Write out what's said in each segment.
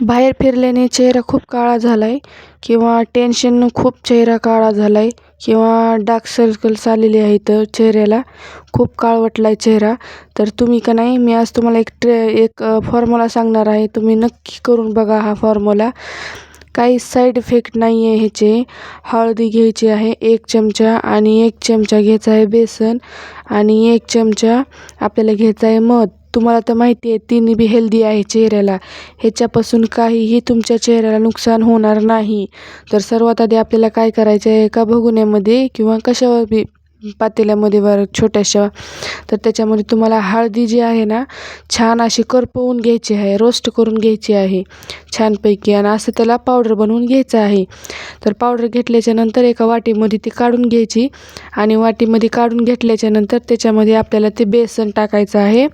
बाहेर फिरल्याने चेहरा खूप काळा झाला आहे किंवा टेन्शननं खूप चेहरा काळा झाला आहे किंवा डार्क सर्कल्स आलेले आहेत चेहऱ्याला. खूप काळवटला आहे चेहरा. तर तुम्ही का नाही मी आज तुम्हाला एक ट्रे एक फॉर्म्युला सांगणार आहे. तुम्ही नक्की करून बघा हा फॉर्म्युला काही साईड इफेक्ट नाही आहे ह्याचे. हळदी घ्यायची आहे एक चमचा आणि एक चमचा घ्यायचा आहे बेसन आणि एक चमचा आपल्याला घ्यायचा आहे मध. तुम्हाला तर माहिती आहे तिन्ही बी हेल्दी आहे चेहऱ्याला. ह्याच्यापासून काहीही तुमच्या चेहऱ्याला नुकसान होणार नाही. तर सर्वात आधी आपल्याला काय करायचं आहे एका भगुन्यामध्ये किंवा कशावर बी पातेल्यामध्ये वर छोट्याशा. तर त्याच्यामध्ये तुम्हाला हळदी जी आहे ना छान अशी करपवून घ्यायची आहे रोस्ट करून घ्यायची आहे. छानपैकी. आणि असं त्याला पावडर बनवून घ्यायचं आहे. तर पावडर घेतल्याच्यानंतर एका वाटीमध्ये ती काढून घ्यायची. आणि वाटीमध्ये काढून घेतल्याच्यानंतर त्याच्यामध्ये आपल्याला ते बेसन टाकायचं आहे.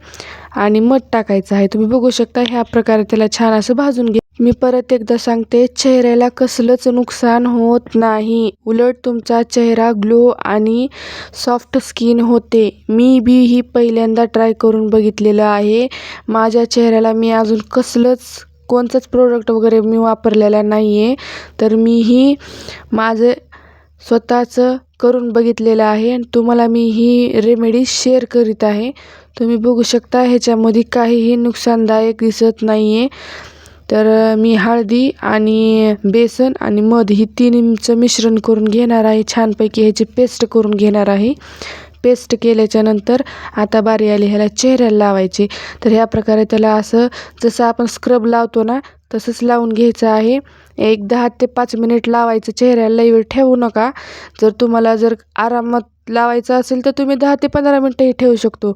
आणि मध टाकायचं आहे. तुम्ही बघू शकता ह्या प्रकारे त्याला छान असं भाजून घे. मी परत एकदा सांगते चेहऱ्याला कसलंच नुकसान होत नाही. उलट तुमचा चेहरा ग्लो आणि सॉफ्ट स्किन होते. मी बी ही पहिल्यांदा ट्राय करून बघितलेलं आहे. माझ्या चेहऱ्याला मी अजून कसलंच कोणतंच प्रोडक्ट वगैरे मी वापरलेला नाही आहे तर मीही माझं स्वतःचं करून बघितलेलं आहे आणि तुम्हाला मी ही रेमेडी शेअर करीत आहे. तुम्ही बघू शकता ह्याच्यामध्ये काहीही नुकसानदायक दिसत नाही आहे तर मी हळदी आणि बेसन आणि मध ही तिन्हीचं मिश्रण करून घेणार आहे. छानपैकी ह्याची पेस्ट करून घेणार आहे. पेस्ट केल्याच्यानंतर आता बारी आली ह्याला चेहऱ्याला लावायची. तर ह्या प्रकारे त्याला असं जसं आपण स्क्रब लावतो ना तसंच लावून घ्यायचं आहे. एक दहा ते पाच मिनिट लावायचं. चेहऱ्याला लई वेळ ठेवू नका. जर तुम्हाला जर आरामात लावायचं असेल तर तुम्ही दहा ते पंधरा मिनटंही ठेवू शकतो.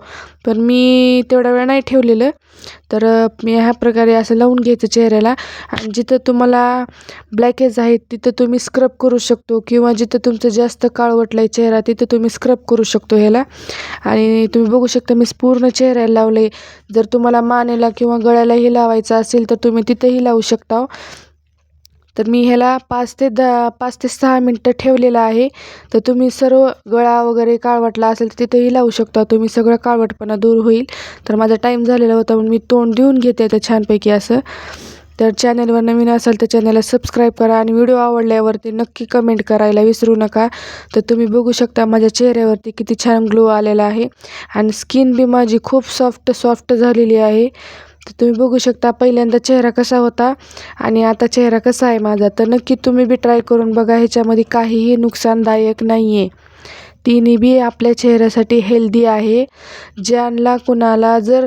पण मी तेवढा वेळ नाही ठेवलेलं. तर मी ह्या प्रकारे असं लावून घ्यायचं चेहऱ्याला. आणि जिथं तुम्हाला ब्लॅकेज आहेत तिथं तुम्ही स्क्रब करू शकतो. किंवा जिथं तुमचं जास्त काळवटला आहे चेहरा तिथं तुम्ही स्क्रब करू शकतो ह्याला. आणि तुम्ही बघू शकता मी पूर्ण चेहऱ्याला लावलं आहे जर तुम्हाला मानेला किंवा गळ्यालाही लावायचं असेल तर तुम्ही तिथंही लावू शकता. तर मी ह्याला पाच ते दहा पाच ते सहा मिनटं ठेवलेलं आहे. तर तुम्ही सर्व गळा वगैरे काळवटला असेल तर तिथेही लावू शकता. तुम्ही सगळं काळवटपणा दूर होईल. तर माझा टाईम झालेला होता म्हणून मी तोंड देऊन घेते तर छानपैकी असं. तर चॅनलवर नवीन असाल तर चॅनलला सबस्क्राईब करा आणि व्हिडिओ आवडल्यावरती नक्की कमेंट करायला विसरू नका. तर तुम्ही बघू शकता माझ्या चेहऱ्यावरती किती छान ग्लो आलेला आहे. आणि स्किन बी माझी खूप सॉफ्ट सॉफ्ट झालेली आहे. तर तुम्ही बघू शकता पहिल्यांदा चेहरा कसा होता आणि आता चेहरा कसा आहे माझा. तर नक्की तुम्ही बी ट्राय करून बघा ह्याच्यामध्ये काहीही नुकसानदायक नाही आहे तिन्ही बी आपल्या चेहऱ्यासाठी हेल्दी आहे. ज्यांना कुणाला जर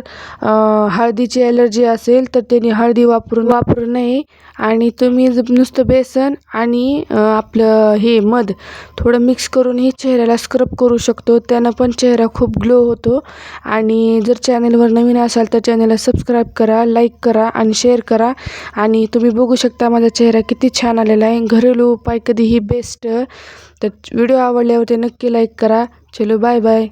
हळदीची ॲलर्जी असेल तर त्यांनी हळदी वापरून वापरू नये. आणि तुम्ही नुसतं बेसन आणि आपलं हे मध थोडं मिक्स करूनही चेहऱ्याला स्क्रब करू शकतो. त्यानं पण चेहरा खूप ग्लो होतो. आणि जर चॅनलवर नवीन असाल तर चॅनलला सबस्क्राईब करा लाईक करा आणि शेअर करा. आणि तुम्ही बघू शकता माझा चेहरा किती छान आलेला आहे. घरेलू उपाय कधीही बेस्ट तर व्हिडिओ आवडल्यावर ते नक्की लाईक करा. चलो बाय बाय